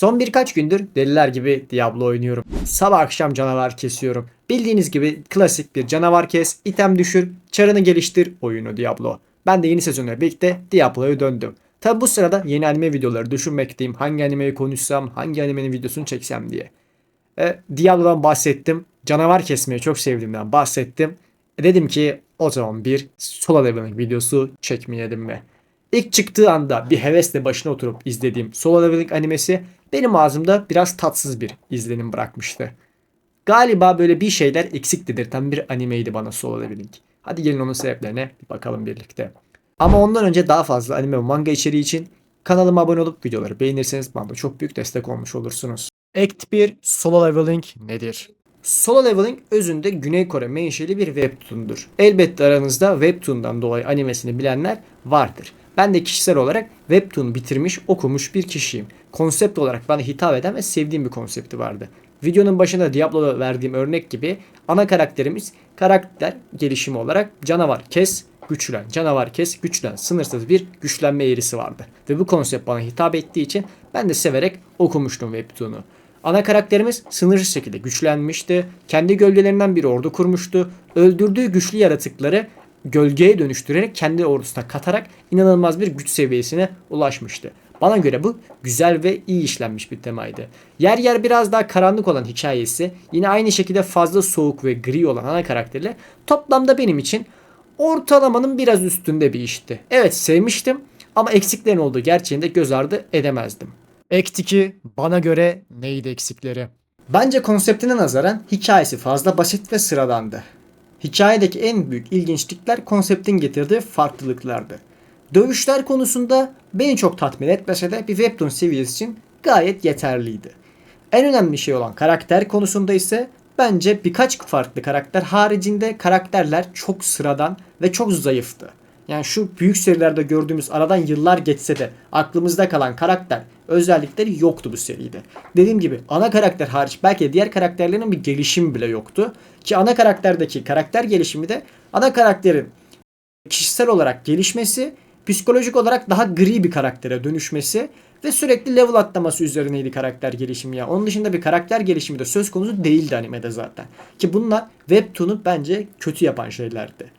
Son birkaç gündür deliler gibi Diablo oynuyorum. Sabah akşam canavar kesiyorum. Bildiğiniz gibi klasik bir canavar kes, item düşür, çarını geliştir oyunu Diablo. Ben de yeni sezonla birlikte Diablo'ya döndüm. Tabi bu sırada yeni anime videoları düşünmekteyim. Hangi animeyi konuşsam, hangi animenin videosunu çeksem diye. E, Diablo'dan bahsettim. Canavar kesmeyi çok sevdiğimden bahsettim. E, dedim ki o zaman bir solo leveling videosu çekmeyelim mi? İlk çıktığı anda bir hevesle başına oturup izlediğim solo leveling animesi benim ağzımda biraz tatsız bir izlenim bırakmıştı. Galiba böyle bir şeyler eksik dedirten bir animeydi bana solo leveling. Hadi gelin onun sebeplerine bir bakalım birlikte. Ama ondan önce daha fazla anime ve manga içeriği için kanalıma abone olup videoları beğenirseniz bana da çok büyük destek olmuş olursunuz. Act 1 Solo Leveling nedir? Solo Leveling özünde Güney Kore menşeli bir webtoon'dur. Elbette aranızda webtoon'dan dolayı animesini bilenler vardır. Ben de kişisel olarak webtoon bitirmiş, okumuş bir kişiyim. Konsept olarak bana hitap eden ve sevdiğim bir konsepti vardı. Videonun başında Diablo'da verdiğim örnek gibi ana karakterimiz karakter gelişimi olarak canavar kes, güçlen, canavar kes, güçlen, sınırsız bir güçlenme eğrisi vardı. Ve bu konsept bana hitap ettiği için ben de severek okumuştum Webtoon'u. Ana karakterimiz sınırsız şekilde güçlenmişti. Kendi gölgelerinden bir ordu kurmuştu. Öldürdüğü güçlü yaratıkları gölgeye dönüştürerek kendi ordusuna katarak inanılmaz bir güç seviyesine ulaşmıştı. Bana göre bu güzel ve iyi işlenmiş bir temaydı. Yer yer biraz daha karanlık olan hikayesi yine aynı şekilde fazla soğuk ve gri olan ana karakterle toplamda benim için ortalamanın biraz üstünde bir işti. Evet sevmiştim ama eksiklerin olduğu gerçeğini de göz ardı edemezdim. 2 bana göre neydi eksikleri? Bence konseptine nazaran hikayesi fazla basit ve sıradandı. Hikayedeki en büyük ilginçlikler konseptin getirdiği farklılıklardı. Dövüşler konusunda beni çok tatmin etmese de bir webtoon seviyesi için gayet yeterliydi. En önemli şey olan karakter konusunda ise bence birkaç farklı karakter haricinde karakterler çok sıradan ve çok zayıftı. Yani şu büyük serilerde gördüğümüz aradan yıllar geçse de aklımızda kalan karakter özellikleri yoktu bu seride. Dediğim gibi ana karakter hariç belki diğer karakterlerin bir gelişimi bile yoktu. Ki ana karakterdeki karakter gelişimi de ana karakterin kişisel olarak gelişmesi, psikolojik olarak daha gri bir karaktere dönüşmesi ve sürekli level atlaması üzerineydi karakter gelişimi ya. Onun dışında bir karakter gelişimi de söz konusu değildi animede zaten. Ki bunlar webtoon'u bence kötü yapan şeylerdi.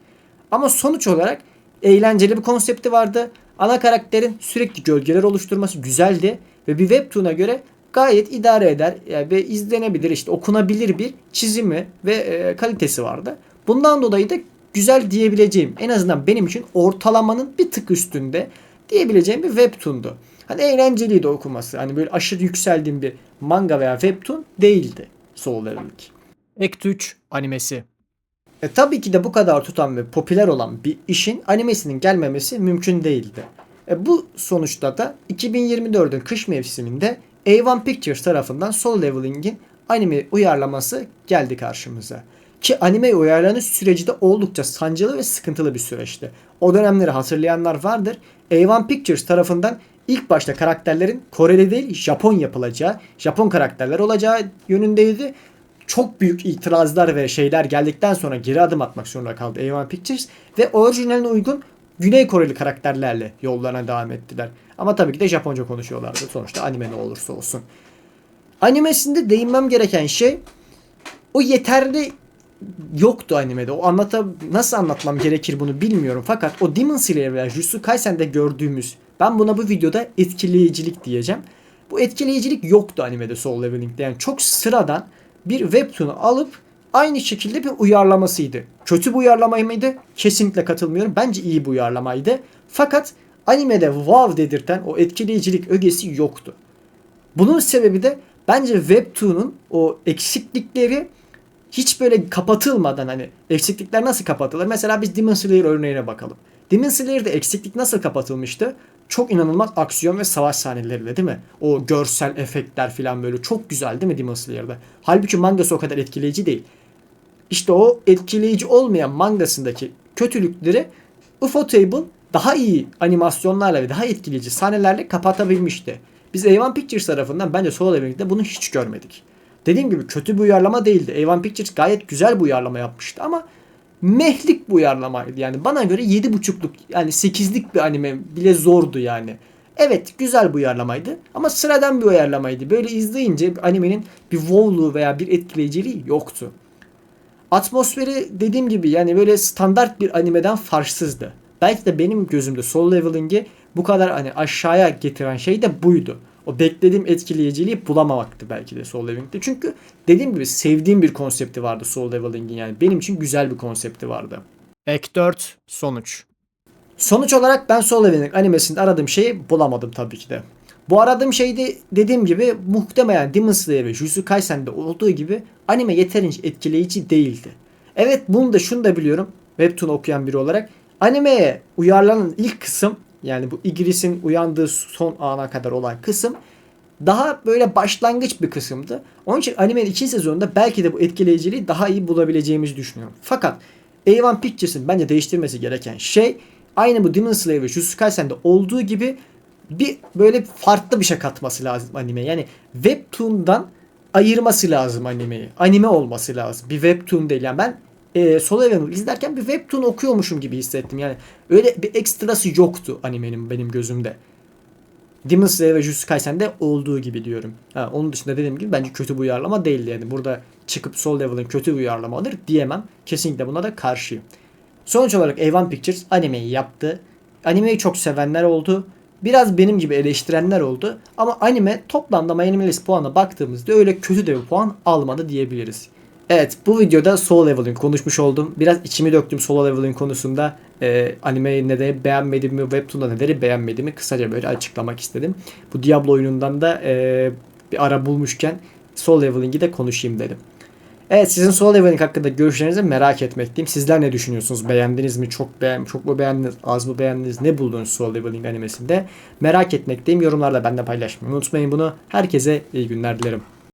Ama sonuç olarak eğlenceli bir konsepti vardı. Ana karakterin sürekli gölgeler oluşturması güzeldi ve bir webtoon'a göre gayet idare eder yani ve izlenebilir işte okunabilir bir çizimi ve e, kalitesi vardı. Bundan dolayı da güzel diyebileceğim en azından benim için ortalamanın bir tık üstünde diyebileceğim bir webtoon'du. Hani eğlenceliydi okuması. Hani böyle aşırı yükseldiğim bir manga veya webtoon değildi Soul Leveling. Act 3 animesi. E, tabii ki de bu kadar tutan ve popüler olan bir işin animesinin gelmemesi mümkün değildi. E, bu sonuçta da 2024'ün kış mevsiminde A1 Pictures tarafından Soul Leveling'in anime uyarlaması geldi karşımıza. Ki anime uyarlanış süreci de oldukça sancılı ve sıkıntılı bir süreçti. O dönemleri hatırlayanlar vardır. A1 Pictures tarafından ilk başta karakterlerin Koreli değil Japon yapılacağı, Japon karakterler olacağı yönündeydi. Çok büyük itirazlar ve şeyler geldikten sonra geri adım atmak zorunda kaldı A1 Pictures ve orijinaline uygun Güney Koreli karakterlerle yollarına devam ettiler. Ama tabii ki de Japonca konuşuyorlardı. Sonuçta anime ne olursa olsun. Animesinde değinmem gereken şey o yeterli yoktu animede. O anlata nasıl anlatmam gerekir bunu bilmiyorum. Fakat o Demon Slayer veya Jujutsu Kaisen'de gördüğümüz ben buna bu videoda etkileyicilik diyeceğim. Bu etkileyicilik yoktu animede Soul Leveling'de. Yani çok sıradan bir webtoon'u alıp aynı şekilde bir uyarlamasıydı. Kötü bir uyarlama mıydı? Kesinlikle katılmıyorum. Bence iyi bir uyarlamaydı. Fakat animede wow dedirten o etkileyicilik ögesi yoktu. Bunun sebebi de bence webtoon'un o eksiklikleri hiç böyle kapatılmadan hani eksiklikler nasıl kapatılır? Mesela biz Demon Slayer örneğine bakalım. Demon Slayer'de eksiklik nasıl kapatılmıştı? Çok inanılmaz aksiyon ve savaş sahneleriyle değil mi? O görsel efektler falan böyle çok güzel değil mi Demon Slayer'da? Halbuki mangası o kadar etkileyici değil. İşte o etkileyici olmayan mangasındaki kötülükleri Ufotable daha iyi animasyonlarla ve daha etkileyici sahnelerle kapatabilmişti. Biz A1 Pictures tarafından bence Solo Leveling'de bunu hiç görmedik. Dediğim gibi kötü bir uyarlama değildi. A1 Pictures gayet güzel bir uyarlama yapmıştı ama mehlik bu uyarlamaydı. Yani bana göre 7.5'luk yani 8'lik bir anime bile zordu yani. Evet güzel bir uyarlamaydı ama sıradan bir uyarlamaydı. Böyle izleyince animenin bir wow'luğu veya bir etkileyiciliği yoktu. Atmosferi dediğim gibi yani böyle standart bir animeden farksızdı. Belki de benim gözümde Soul Leveling'i bu kadar hani aşağıya getiren şey de buydu. O beklediğim etkileyiciliği bulamamaktı belki de Soul Leveling'de. Çünkü dediğim gibi sevdiğim bir konsepti vardı Soul Leveling'in yani. Benim için güzel bir konsepti vardı. Ek 4 sonuç. Sonuç olarak ben Soul Leveling animesinde aradığım şeyi bulamadım tabii ki de. Bu aradığım şeyde dediğim gibi muhtemelen Demon Slayer ve Jujutsu Kaisen'de olduğu gibi anime yeterince etkileyici değildi. Evet bunu da şunu da biliyorum webtoon okuyan biri olarak animeye uyarlanan ilk kısım yani bu Igris'in uyandığı son ana kadar olan kısım daha böyle başlangıç bir kısımdı. Onun için animenin ikinci sezonunda belki de bu etkileyiciliği daha iyi bulabileceğimizi düşünüyorum. Fakat A1 Pictures'ın bence değiştirmesi gereken şey aynı bu Demon Slayer ve Jujutsu Kaisen'de olduğu gibi bir böyle farklı bir şey katması lazım anime. Yani webtoon'dan ayırması lazım animeyi. Anime olması lazım. Bir webtoon değil. Yani ben e, Solo Leveling izlerken bir webtoon okuyormuşum gibi hissettim. Yani öyle bir ekstrası yoktu animenin benim gözümde. Demon Slayer ve Jujutsu Kaisen'de olduğu gibi diyorum. Ha, onun dışında dediğim gibi bence kötü bir uyarlama değildi. Yani burada çıkıp Soul Level'ın kötü bir uyarlamadır diyemem. Kesinlikle buna da karşıyım. Sonuç olarak A1 Pictures animeyi yaptı. Animeyi çok sevenler oldu. Biraz benim gibi eleştirenler oldu. Ama anime toplamda My Anime List puanına baktığımızda öyle kötü de bir puan almadı diyebiliriz. Evet bu videoda Solo Leveling konuşmuş oldum. Biraz içimi döktüm Solo Leveling konusunda. Ee, animeyi neleri beğenmediğimi, Webtoon'da neleri beğenmediğimi kısaca böyle açıklamak istedim. Bu Diablo oyunundan da e, bir ara bulmuşken Solo Leveling'i de konuşayım dedim. Evet sizin Solo Leveling hakkında görüşlerinizi merak etmekteyim. Sizler ne düşünüyorsunuz? Beğendiniz mi? Çok beğen çok mu beğendiniz? Az mı beğendiniz? Ne buldunuz Solo Leveling animesinde? Merak etmekteyim. Yorumlarda benimle paylaşmayı unutmayın bunu. Herkese iyi günler dilerim.